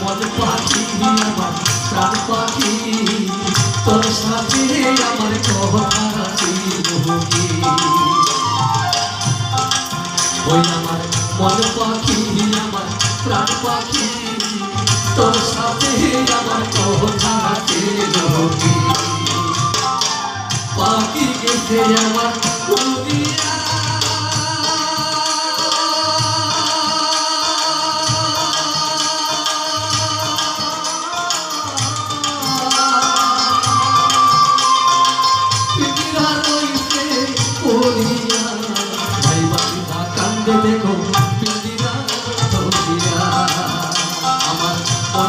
মন পাখি আমার, প্রাণ পাখি। তোর সাথে আমার কহারি ওই আমার মন পাখি আমার, প্রাণ পাখি। তোর সাথে আমার কহারি পাখি গেছে আমার দুনিয়া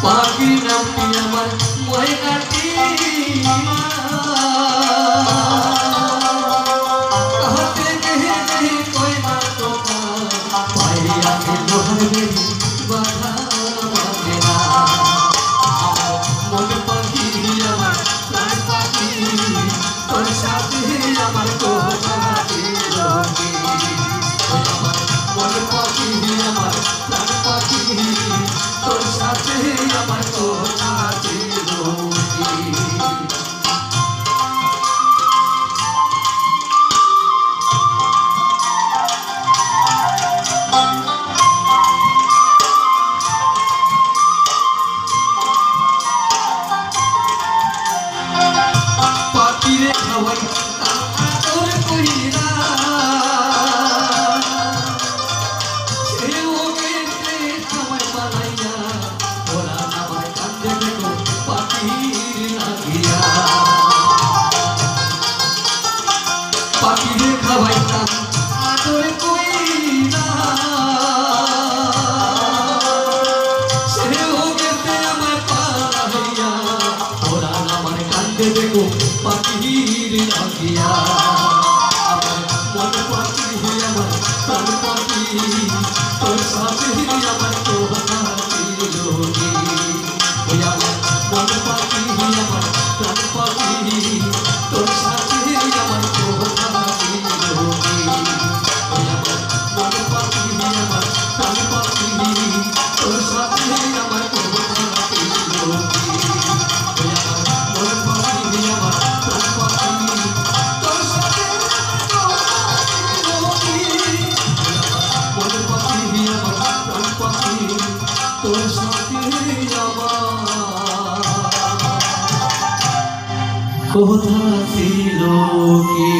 Pakinam Pinamal দেখো পাখির লাগিয়া আমার মন পাখি হয়ে আমার প্রাণ পাখি তোর সাথে আমার তো হাতি লোকে ওই আমার মন পাখি হয়ে আমার কোথা ছিল কি?